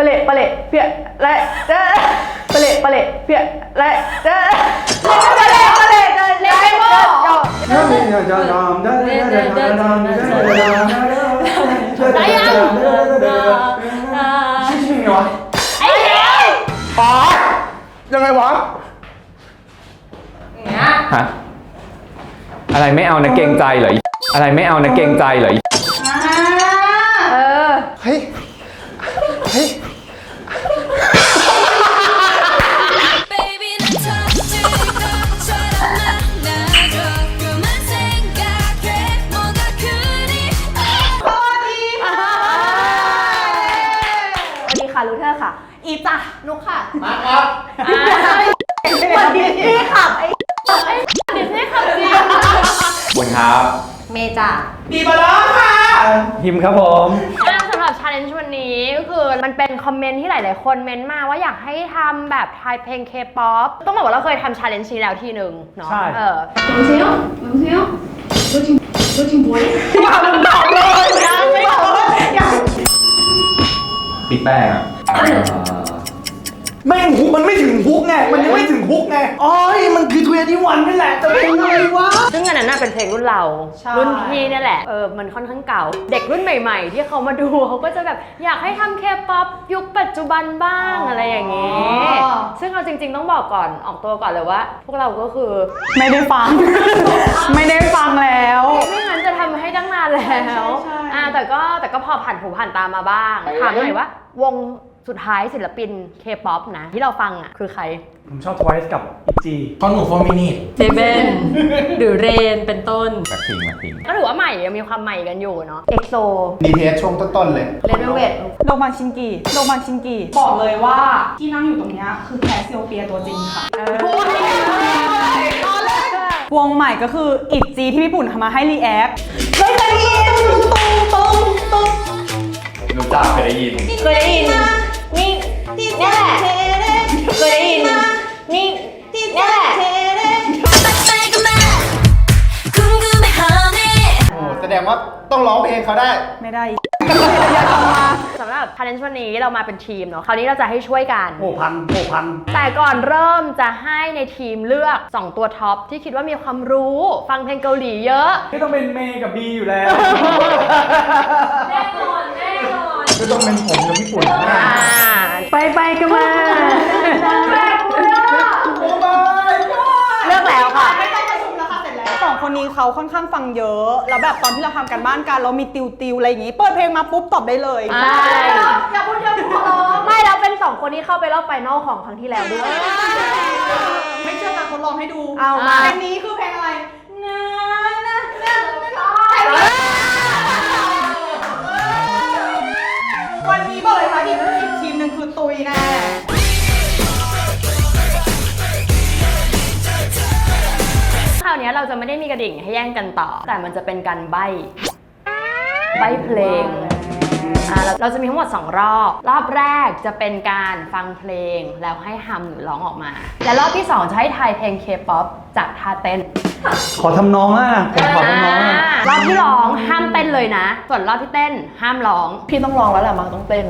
ปะเละปะเละเปียและเด้อปะเละปะเละเปียและเด้อปะเละปะเละเด้อเละโม่ได้ยังไอ้เหี้ยป๋ายังไงวะเนี่ยฮะอะไรไม่เอานะเกรงใจเหรออีอะไรไม่เอานะเกรงใจเหรออีเออเฮ้ย นุกค่ะมาครับสวัสดีสนีย์ขับไอ้ไอ้ดิสนีย์ขับจริงบุญครับเมจ่าดีบาลองค่ะพิมครับผมสำหรับชาเลนจ์วันนี้ก็คือมันเป็นคอมเมนต์ที่หลาย ๆ คนเม้นมาว่าอยากให้ทำแบบทายเพลงเคป๊อปต้องบอกว่าเราเคยทำชาเลนจ์นี้แล้วทีหนึ่งเนาะใช่เออดูซิลดูซิลดูจริงดูจริงบุ้ยมาบอกเลยนะไม่บอกอยาปิดแป้งอะ แม่งฮุกมันไม่ถึงฮุกไง มันยังไม่ถึงฮุกไงอ๋อยมันคือทเวนีวันนี่แหละจะเป็นยังไงวะ ซึ่งอันนั้นน่ะเป็นเพลงรุ่นเรารุ่นพี่เนี่ยแหละ เออ มันค่อนข้างเก่า เด็กรุ่นใหม่ ๆ ที่เขามาดูเขาก็จะแบบอยากให้ทำเคป๊อปยุคปัจจุบันบ้างอะไรอย่างนี้ซึ่งเอาจริง ๆ ต้องบอกก่อน ออกตัวก่อนเลยว่า พวกเราก็คือ ไม่ได้ฟัง ไม่ได้ฟังแล้ว ไม่งั้นจะทำให้ตั้งนานแล้วอ่าแต่ก็แต่ก็พอผ่านหูผ่านตามาบ้าง ถามหน่อยว่า วง สุดท้ายศิลปินเคป๊อปนะ ที่เราฟังอะ คือใคร ผมชอบ Twice กับ EG คอนหนูฟอร์มินิตเซเว่นหรือเรนเป็นต้น แบ็คพิงแบ็คพิงก็ถือว่าใหม่ยังมีความใหม่กันอยู่เนาะเอ็กโซดีเทสช่วงต้นๆเลย เลเวลเวทโดมันชิงกีโดมันชิงกีบอกเลยว่าที่นั่งอยู่ตรงเนี้ยคือแคสซิโอเปียตัวจริงค่ะ วงใหม่ก็คืออิดจีที่พี่ปุ่นทำมาให้รีแอคเฮ้ยเคยได้ยินตุ้งตุ้งตุ้งตุ้งรู้จักเคยได้ยิน เคยได้ยินนี่ นี่แหละเคยได้ยิน นี่นี่แหละ 빨간맛 궁금해하네 โอ้แสดงว่าต้องร้องเพลงเขาได้ ไม่ได้ อย่าทำมาสำหรับ challenge วันนี้เรามาเป็นทีมเนาะ คราวนี้เราจะให้ช่วยกัน โอ้พันโอ้พันแต่ก่อนเริ่มจะให้ในทีมเลือก 2 ตัวท็อปที่คิดว่ามีความรู้ ฟังเพลงเกาหลีเยอะ ไม่ต้องเป็นเมย์กับบีอยู่แล้วแน่นอนแน่นอนก็ต้องเป็นผมกับพี่ปุ่นนะอ่า ไปไปกันมา โอ้ my god เลือกแล้วค่ะ คนนี้เขาค่อนข้างฟังเยอะแล้วแบบตอนที่เราทำกันบ้านกันเรามีติวติวๆอะไรอย่างงี้ เปิดเพลงมาปุ๊บตอบได้เลยใช่ อย่าพูดเยอะขอร้องไม่เราเป็น2คนที่เข้าไปรอบไฟนอลของครั้งที่แล้วด้วย ไม่เชื่อการทดลองให้ดูเอามา เพลงนี้คือเพลงอะไรนะนะนะวันนี้บอกเลยค่ะอีกอีกทีมหนึ่งคือตุยแน่ ราวนี้เราจะไม่ได้มีกระดิ่งให้แย่งกันต่อ แต่มันจะเป็นการใบ ใบเพลงอ่าเราเราจะมีทั้งหมด 2 รอบ รอบแรกจะเป็นการฟังเพลงแล้วให้ฮัมหรือร้องออกมา และรอบที่ 2 จะให้ทายเพลงเคป๊อปจากท่าเต้นขอทำน้องอะผมขอทำน้องอะรอบที่ร้องห้ามเต้นเลยนะ ส่วนรอบที่เต้นห้ามร้อง พี่ต้องลองแล้วแหละมังต้องเต้น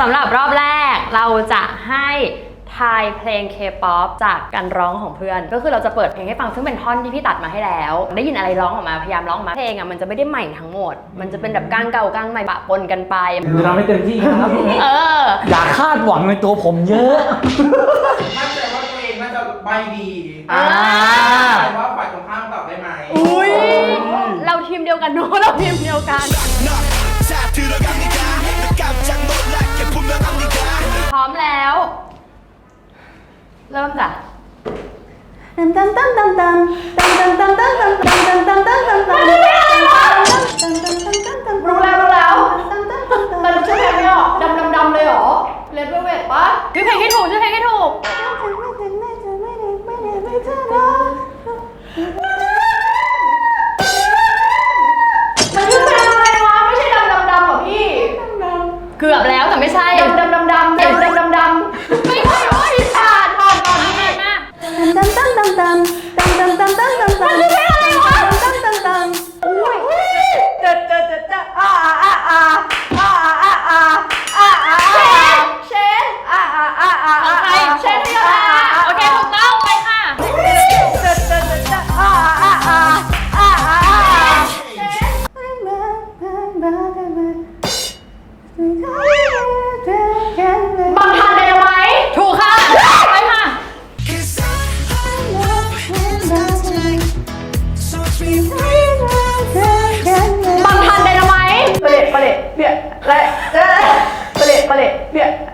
สำหรับรอบแรก เราจะให้ทายเพลงเคป๊อปจากการร้องของเพื่อน ก็คือเราจะเปิดเพลงให้ฟังซึ่งเป็นท่อนที่พี่ตัดมาให้แล้ว ได้ยินอะไรร้องออกมาพยายามร้องออกมาเพลงอะมันจะไม่ได้ใหม่ทั้งหมด มันจะเป็นแบบกลางเก่ากลางใหม่ปะปนกันไปจะทำให้เต็มที่ครับ เออ อย่าคาดหวังในตัวผมเยอะ มั่นใจว่าตัวเองน่าจะใบดีอ่า แต่ว่าฝ่ายตรงข้ามตอบได้ไหมอุ้ยเราทีมเดียวกันเนอะเราทีมเดียวกันพ ร้อมแล้ว เริ่มจ้ะตันตันตันตันตันตันตันตันตันตันตันตันตันตันตันตันตันตันรู้แล้วรู้แล้วตันตันตันตันแต่รู้ชื่อเพลงไม่ออกดำดำดำเลยเหรอเลดเวลเวทปะชื่อเพลงให้ถูกชื่อเพลงให้ถูกมันชื่อเพลงอะไรวะไม่ใช่ดำดำดำเหรอพี่เกือบแล้วแต่ไม่ใช่ดำดำดำด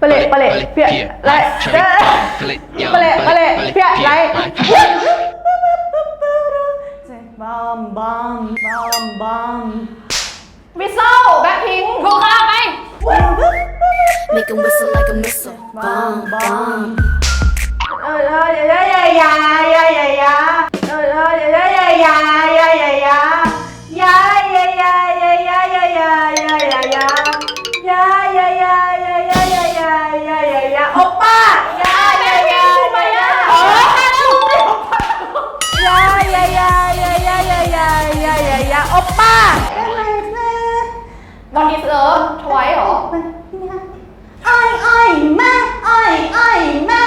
ปปะเละปะเละเปลี่ยนไลท์เด้อปะเละปะเละเปลี่ยนไลท์บัมบัมบัมบัมวิสโซแบ็คพิงค์ถูกค่ะไป Make 'em whistle like a missile. Bomb, bomb. เออเออย ป้าตอนนี้เออทวายเหรอ อ้อยอ้อยแม่อ้อยอ้อยแม่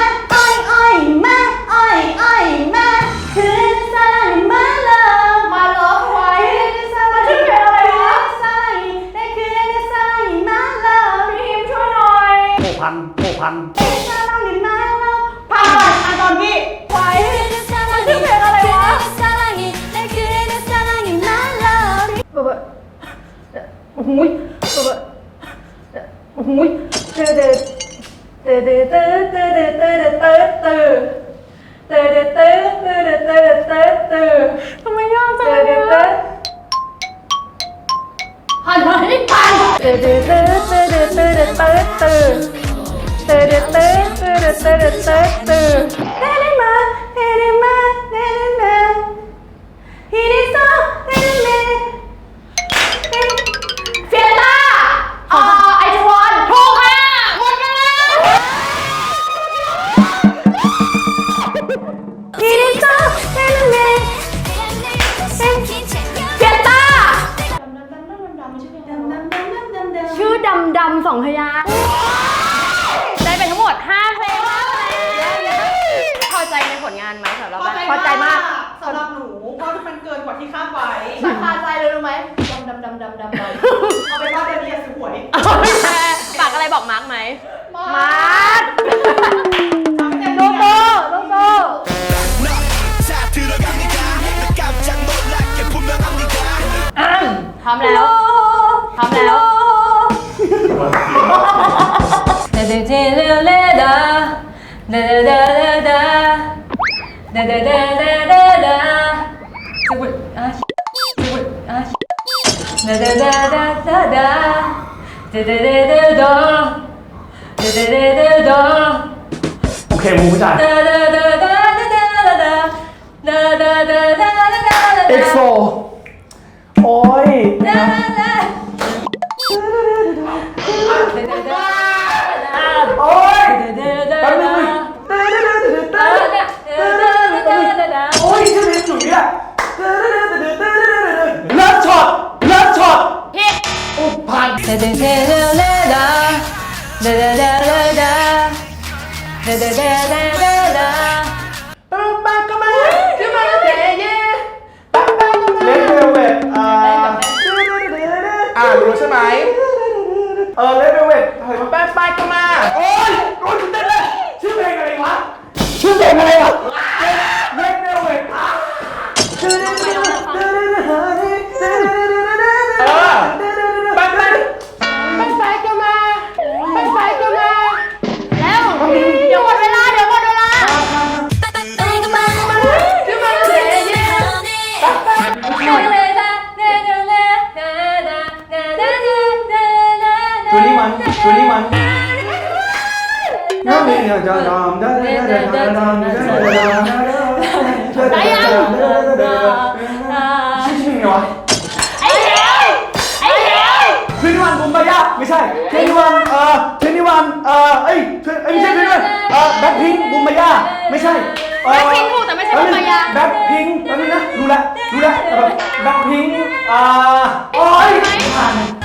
da da da ชื่อดำดำสองพยางค์ได้ไปทั้งหมด5เพลงพอใจในผลงานไหมสำหรับบ้านพอใจมากสำหรับหนูเพราะมันเกินกว่าที่คาดไว้ฉันคาใจเลยรู้ไหมดำดำดำดำดำดำเอาเป็นว่าเดนเนียสหวยฝากอะไรบอกมาร์กไหมมาร์คโลโก้โลโก้พร้อมแล้ว 가나요? 다다다다다다. 다다다다다. 다다다다다다. 오케이 뭐 모자. 엑소 เดเดเดเดเดดาเดเดเดเดดาเดเดเดเดเดดาปังปังก็มาชื่อมันเสียเย่ปังปังก็มาเลนเวลเวทอ่าอ่ารู้ใช่ไหมเออเลนเวลเวทเฮ้ยปังปังก็มาโอ้ย แบ็คพิงค์ถูกแต่ไม่ใช่บุมบายาแบ็คพิงแป๊บนึงนะรู้แล้วรู้แล้วแบ็คพิงอ่าโอ้ยผ่าน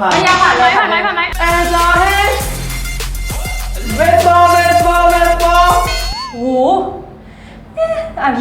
พยายามผ่านไหมผ่านไหมผ่านไหมแอนจอเฮเวสบอลเวสบอลเวสบอลโอ้โหอ่าน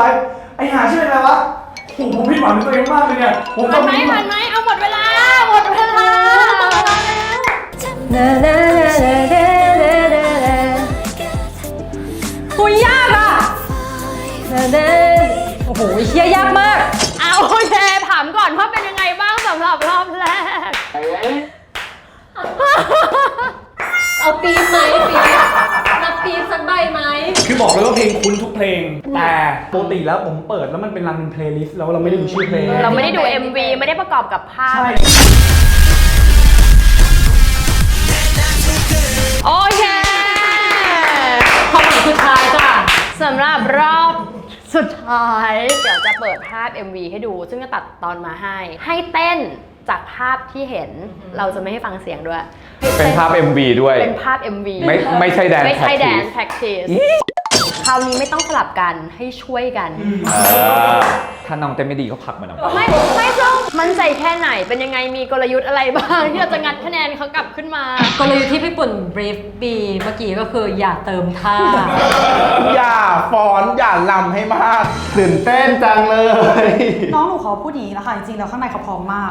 24 25ไอหาชื่ออะไรวะโอ้โหผมผิดหวังในตัวเองมากเลยเนี่ย ผมผ่านไหมจำผ่านไหมเอาหมดเวลา หมดเวลานานานานานานานานาอุ้ยยากอะนานาโอ้โหเฮียยากมาก เอาโอเคถามก่อนว่าเป็นยังไงบ้างสำหรับรอบแรก เอาปี๊บไหมปี๊บนับปี๊บสักใบไหม คือบอกเลยว่าเพลงคุ้นทุกเพลง แต่ปกติแล้วผมเปิดแล้วมันเป็นรันเป็นเพลย์ลิสต์แล้วเราไม่ได้ดูชื่อเพลงเราไม่ได้ดู MV ไม่ได้ประกอบกับภาพ ใช่โอเคคำถามสุดท้ายจ้ะสำหรับรอบสุดท้าย เดี๋ยวจะเปิดภาพ MV ให้ดู ซึ่งจะตัดตอนมาให้ ให้เต้น จากภาพที่เห็นเราจะไม่ให้ฟังเสียงด้วยให้เป็นต้ภาพ MV ด้วย เป็นภาพ MV ไม่ไม่ใช่แดนไม่ใช่แดน practice practice คราวนี้ไม่ต้องสลับกันให้ช่วยกันเออถ้าน้องเต้นไม่ดีก็ผลักมันออกไปไม่ไม่ต้อง มั่นใจแค่ไหนเป็นยังไงมีกลยุทธ์อะไรบ้าง ที่เราจะงัดคะแนนเขากลับขึ้นมากลยุทธ์ที่พี่ปุ่น brief บีเมื่อกี้ก็คืออย่าเติมท่า อย่าฟ้อนอย่าลำให้มากตื่นเต้นจังเลย น้องหนูเขาพูดอย่างนี้แล้วค่ะ จริงๆแล้วข้างในเขาพร้อมมาก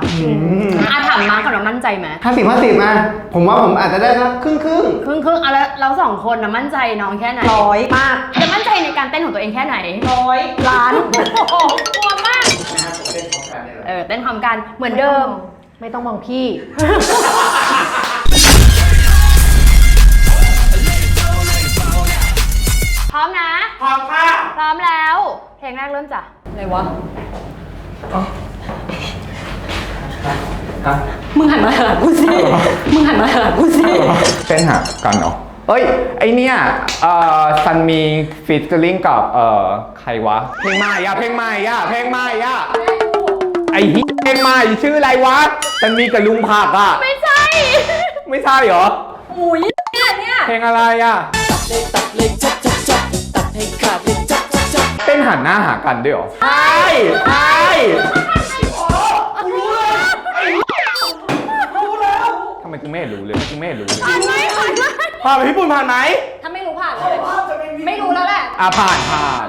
อาถามมาก่อนว่ามั่นใจไหมห้าสิบห้าสิบมาผมว่าผมอาจจะได้สักครึ่งครึ่งครึ่งครึ่งๆเอาแล้วเราสองคนนะมั่นใจน้องแค่ไหนร้อย มากจะมั่นใจในการเต้นของตัวเองแค่ไหนร้อยล้านโอ้โหกลัวมาก เออเต้นพร้อมกันเหมือนเดิม ไม่ต้องมองพี่ พร้อมนะ พร้อมค่ะพร้อมแล้ว เพลงแรกเริ่มจ้ะอะไรวะมึงหันมาหากูสิมึงหันมาหากูสิเต้นหากันเหรอเอ้ย ไอเนี่ยเอ่อซันมีฟีเจอริงกับ เอ่อ ใครวะ เพลงใหม่อะเพลงใหม่อะเพลงใหม่อะ ไอฮิเพลงใหม่ชื่ออะไรวะซันมีกับลุงผักอะไม่ใช่ไม่ใช่เหรออุ้ยเนี่ยเนี่ยเพลงอะไรอะเต้นหันหน้าหากันด้วยเหรอใช่ใช่ทำไมกูไม่เห็นรู้เลยกูไม่เห็นรู้เลยผ่านไหมผ่านไหมผ่านไปพี่ปุ่นผ่านไหมถ้าไม่รู้ผ่านเลยไม่รู้แล้วแหละอะผ่านผ่าน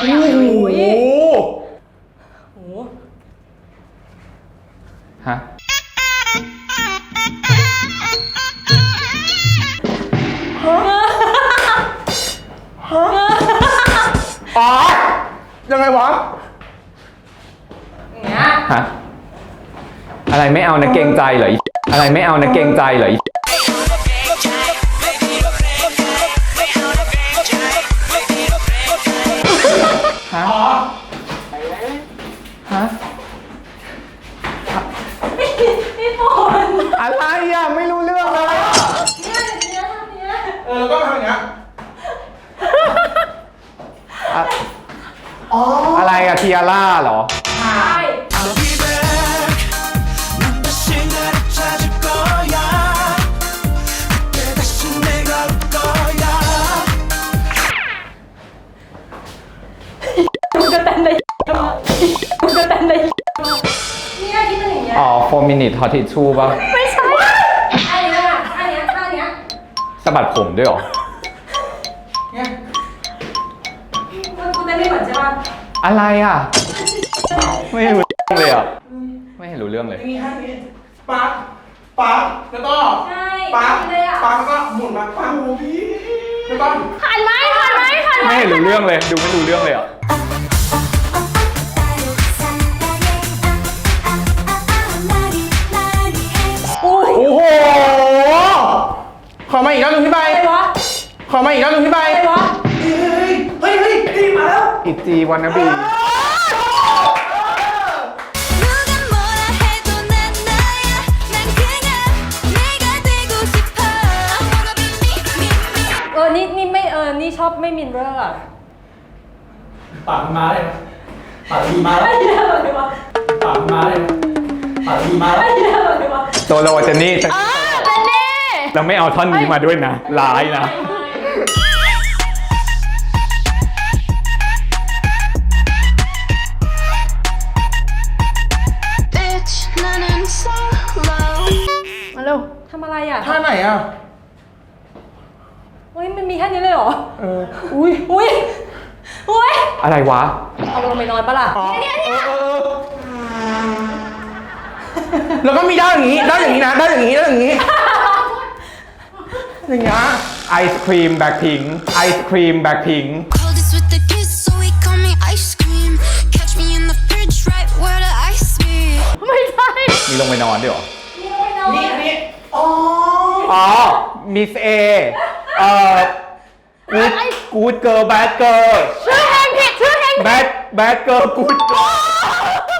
โอ้โหโอ้โหฮะอ๋อยังไงวะอย่างเงี้ยฮะอะไรไม่เอานะเกรงใจเหรออีอะไรไม่เอานะเกรงใจเหรอ แล้วก็ทำอย่างเงี้ยอะอะไรอะเทียร่าเหรอ ใช่มึงก็เต้นได้มึงก็เต้นได้เนี่ยที่มันอย่างเงี้ยอ๋อ4 minute hot tissue ป่ะ ไม่ใช่อันเนี้ยอันเนี้ยท่าเนี้ย สะบัดผมด้วยเหรอมึงกูเต้นไม่เหมือนใช่ป่ะอะไรอะ ไม่รู้เรื่องเลยอะ ไม่เห็นรู้เรื่องเลยนี่ให้นี่ปั๊บปั๊บแล้วก็ใช่ปั๊บเลยอะปั๊บแล้วก็หมุนมาปั๊บโอ้พี่แล้วก็ผ่านไหมผ่านไหมผ่านไหมไม่เห็นรู้เรื่องเลย ดูไม่รู้เรื่องเลยอะ ขอมาอีกแล้วหนึ่งพี่ใบ อะไรวะ เฮ้ยเฮ้ยเฮ้ยมาแล้ว อิจีวันนบี 누가 뭐라 해도 난 나야 난 그냥 내가 되고 싶어 I wanna be me me me เออ นี่นี่ไม่ เออ นี่ชอบไม่มินเรอร์อะ ปากมันมาเลยนะปากดีมาแล้ว ไม่ได้เลยวะ ปากมันมาเลยนะปากดีมาแล้ว ไม่ได้เลยวะ โซโลเจนนี่ เจนนี่ เราไม่เอาท่อนนี้มาด้วยนะร้ายนะ Bitch 나는 solo มาเร็วทำอะไรอะท่าไหนอะ เฮ้ยมันมีแค่นี้เลยเหรอ เออ อุ้ยอุ้ยอุ้ยอะไรวะ เอาลงไปนอนปะล่ะอ๋อเออเออเออแล้วก็มีด้านอย่างนี้ ด้านอย่างนี้นะ ด้านอย่างนี้ ด้านอย่างนี้ อย่างเงี้ย ไอศครีมแบ็คพิงไอศครีมแบ็คพิง Coldest with the kiss so he call me ice cream Catch me in the fridge right where the ice be ไม่ใช่มีลงไปนอนด้วยเหรอ นี่นี่อ๋ออ๋อ มิสเอ เอ่อกูดกูดเกิร์ลแบดเกิร์ลชื่อเพลงผิดชื่อเพลงแบดแบดเกิร์ลกูดเกิร์ล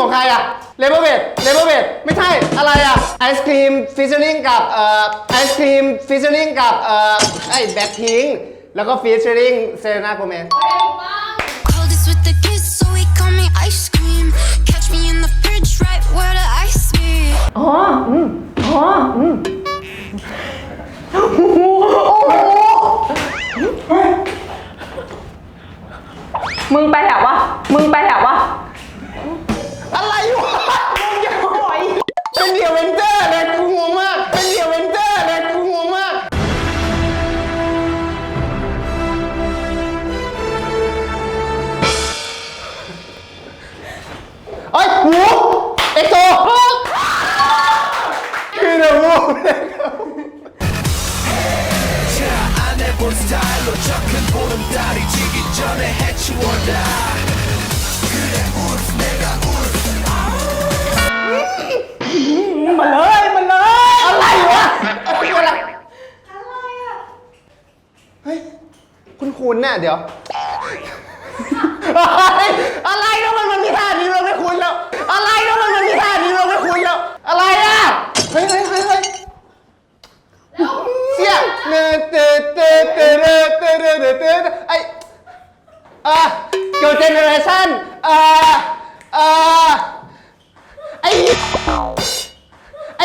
วะไอศครีมของใครอะเลเวอร์เบดเลเวอร์เบดไม่ใช่อะไรอะไอศครีมฟิชเชอริงกับเอ่อไอศครีมฟิชเชอริงกับเอ่อไอแบ็คพิงแล้วก็ฟิชเชอริงเซเลน่าโกเมส Coldest with the kiss so he call me ice cream Catch me in the fridge right where the ice be อ๋อ อืม อ๋อ อืม มึงไปแถววะ มึงไปแถววะอะไร วะมึงอย่าหอยเป็นเดียวเวนเจอร์เลยกูงงมาก เป็นเดียวเวนเจอร์เลย เดี๋ยว อะไรนะมันมันมีท่านี้เราไม่คุ้นแล้ว อะไรนะมันมันมีท่านี้เราไม่คุ้นแล้ว อะไรอะ เฮ้ยเฮ้ยเฮ้ยเฮ้ยเสียเนเตเตเตเตเตเตเตไออะเกิร์ลเจเนอเรชั่นอ่าอ่าไอไอ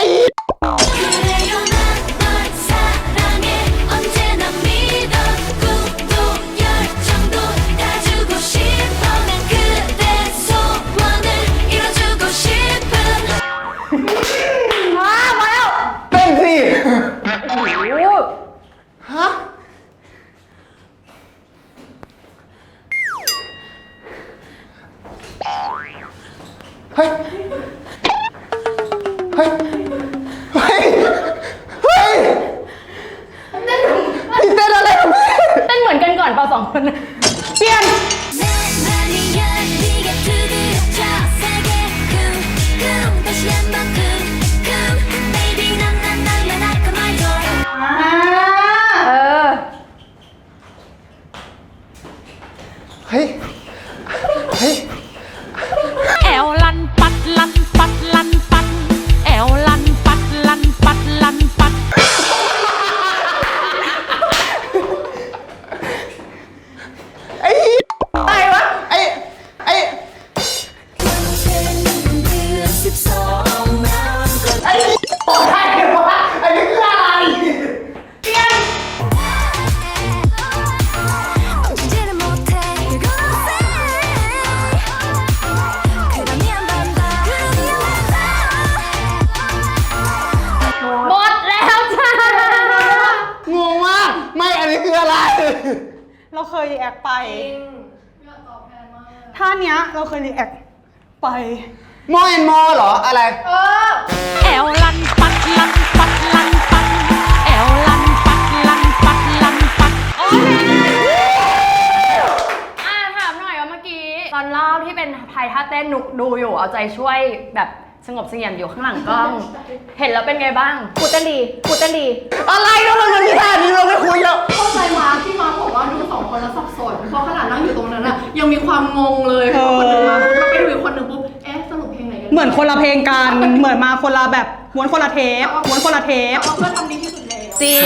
ฮ้ย เฮ้ย เฮ้ย เฮ้ยนี่เต้นอะไรของพี่ เต้นเหมือนกันก่อนเปล่าสองคนนะ เราเคยรีแอคไปท่าเนี้ยเราเคยรีแอคไปโมแอนโมเหรอ อะไรแอวลันปัดลันปัดลันปัดแอวลันปัดลันปัดลันปัดอ่าถามหน่อยว่าเมื่อกี้ ตอนรอบที่เป็นไทยท่าเต้นหนุกดูอยู่เอาใจช่วยแบบ สงบเสงี่ยมอยู่ข้างหลังกล้อง เห็นแล้วเป็นไงบ้างกูเต้นดีกูเต้นดี อะไรเราเราจะมีท่านี้เราไม่คุยแล้ว เข้าใจมาที่มาบอกว่าดูสองคนแล้วสับสนเพราะขนาดนั่งอยู่ตรงนั้นอะยังมีความงงเลยพอคนหนึ่งมาปุ๊บแล้วไปดูอีกคนหนึ่งปุ๊บเอ๊ะสรุปเพลงไหนกันเหมือนคนละเพลงกัน เหมือนมาคนละแบบม้วนคนละเทปม้วนคนละเทปเอาเพื่อทำดีที่สุดแล้ว จริ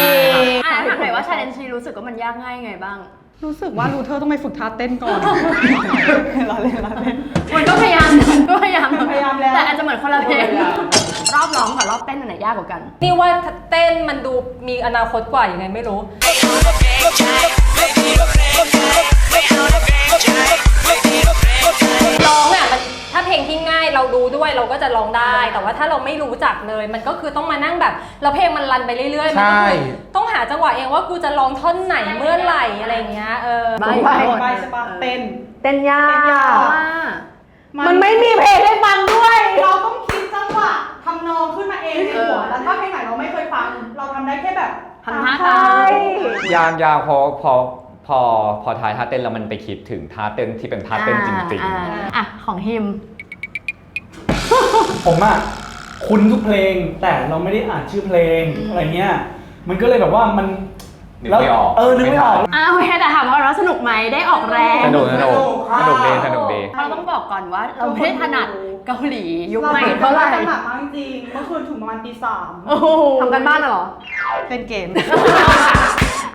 ง อ่าถามหน่อยว่าชาเลนจ์นี้รู้สึกว่ามันยากง่ายไงบ้าง รู้สึกว่ารูเทอร์ต้องไปฝึกท่าเต้นก่อน เราเล่นเราเล่น มันก็พยายามมันก็พยายามพยายามแล้ว แต่อาจจะเหมือนคนละเพลงรอบร้องกับรอบเต้นอันไหนยากกว่ากัน นี่ว่าเต้นมันดูมีอนาคตกว่ายังไงไม่รู้ร้ เพลงที่ง่ายเราดูด้วยเราก็จะร้องได้ แต่ว่าถ้าเราไม่รู้จักเลย มันก็คือต้องมานั่งแบบแล้วเพลงมันรันไปเรื่อยๆมันก็คือใช่ ต้องหาจังหวะเองว่ากูจะร้องท่อนไหนเมื่อไหร่อะไรอย่างเงี้ยเออ ใบ้ไปไปใช่ปะเต้น เต้นยากเต้นยากว่ามันไม่มีเพลงให้ฟังด้วย เราต้องคิดจังหวะทำนองขึ้นมาเองในหัวแล้วถ้าเพลงไหนเราไม่เคยฟัง เราทำได้แค่แบบทำท่าตาม ยากยากพอพอพอพอทายท่าเต้นแล้วมันไปคิดถึงท่าเต้นที่เป็นท่าเต้นจริง อ่าอะ ของฮิม ผมอะคุ้นทุกเพลง แต่เราไม่ได้อ่านชื่อเพลงอะไรเงี้ย มันก็เลยแบบว่ามันนึกไม่ออกเออนึกไม่ออก อ้าวโอเคแต่ถามว่าเราสนุกไหมได้ออกแรงๆสนุกสนุกสนุกดีสนุกดี เราต้องบอกก่อนว่าเราไม่ได้ถนัดเกาหลียุคเราใหม่เป็นเท่าไหร่ขนาดมากจริงเมื่อคืนถึงประมาณตีสามโอ้โหทำกันบ้านเหรอเล่นเกม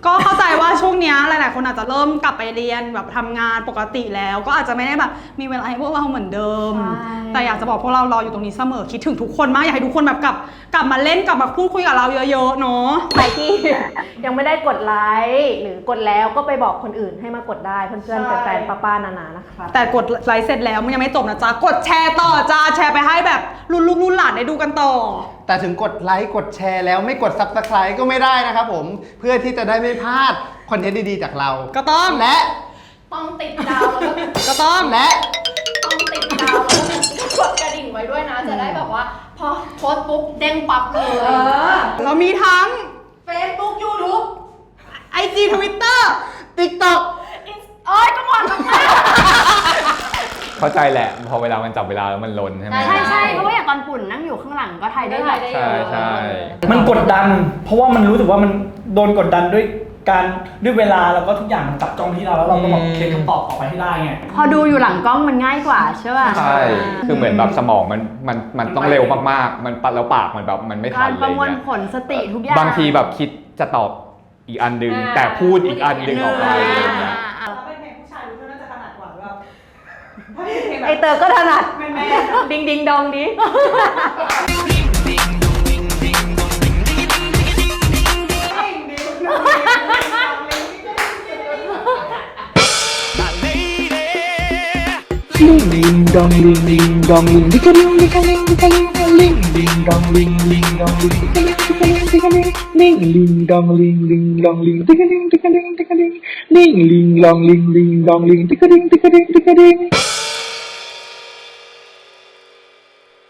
ก็เข้าใจว่าช่วงเนี้ยหลาย ๆ คนอาจจะเริ่มกลับไปเรียนแบบทำงานปกติแล้ว ก็อาจจะไม่ได้แบบมีเวลาให้พวกเราเหมือนเดิม ใช่ แต่อยากจะบอกพวกเรารออยู่ตรงนี้เสมอคิดถึงทุกคนมากอยากให้ทุกคนแบบกลับกลับมาเล่นกลับมาพูดคุยกับเราเยอะ ๆ เนาะ ใครที่ ยังไม่ได้กดไลค์หรือกดแล้วก็ไปบอกคนอื่นให้มากดได้เพื่อนใช่ๆแฟนๆป้าๆนานานะครับแต่กดไลค์เสร็จแล้วมันยังไม่จบนะจ๊ะ กดแชร์ต่อจ้าแชร์ไปให้แบบรุ่นลูกรุ่นหลานได้ดูกันต่อ แต่ถึงกดไลค์กดแชร์แล้วไม่กด subscribe ก็ไม่ได้นะครับผม เพื่อที่จะได้ไม่พลาดคอนเทนต์ดีๆจากเรา ก็ต้องและ ต้องติดดาวแล้วก็ก็ต้อง และ ต้องติดดาวแล้วก็กดกระดิ่งไว้ด้วยนะ จะได้แบบว่า พอโพสต์ปุ๊บเด้งปั๊บเลย เรามีทั้งเฟซบุ๊กยูทูบ IG Twitter TikTok เอ้ยก็หมดแล้วค่ะ เข้าใจแหละพอเวลามันจับเวลาแล้วมันลนใช่ไหม ใช่ใช่เพราะว่าอย่างตอนปุ่นนั่งอยู่ข้างหลังก็ไทยได้แบบ ใช่ใช่ มันกดดัน เพราะว่ามันรู้สึกว่ามันโดนกดดันด้วยการด้วยเวลาแล้วก็ทุกอย่างมันจับจ้องที่เราแล้วเราก็แบบเขียนคำตอบออกไปให้ได้ไง พอดูอยู่หลังกล้องมันง่ายกว่าใช่ป่ะใช่ คือเหมือนแบบสมองมันมันมันต้องเร็วมากๆ มันปัดแล้วปากมันแบบมันไม่ทักานรเลประยมวลเนี่ยผลสติทุกอย่างบางทีแบบคิดจะตอบอีกอันดึง อ่า แต่พูดอีกอันดึงออกไปอะไรอย่างเงี้ย อ่า ถ้าเป็นเพลงแบไอบเตอร์ก็ถนัด แม่ๆดิงดิงดองดิ Ling ling dong ling ling dong ling dika ling dika ling dika ling ling ling dong ling ling dong ling dika ling dika ling dika ling ling ling dong ling ling dong ling dika ling dika ling dika ling ling ling dong ling ling dong ling dika ling dika ling dika ling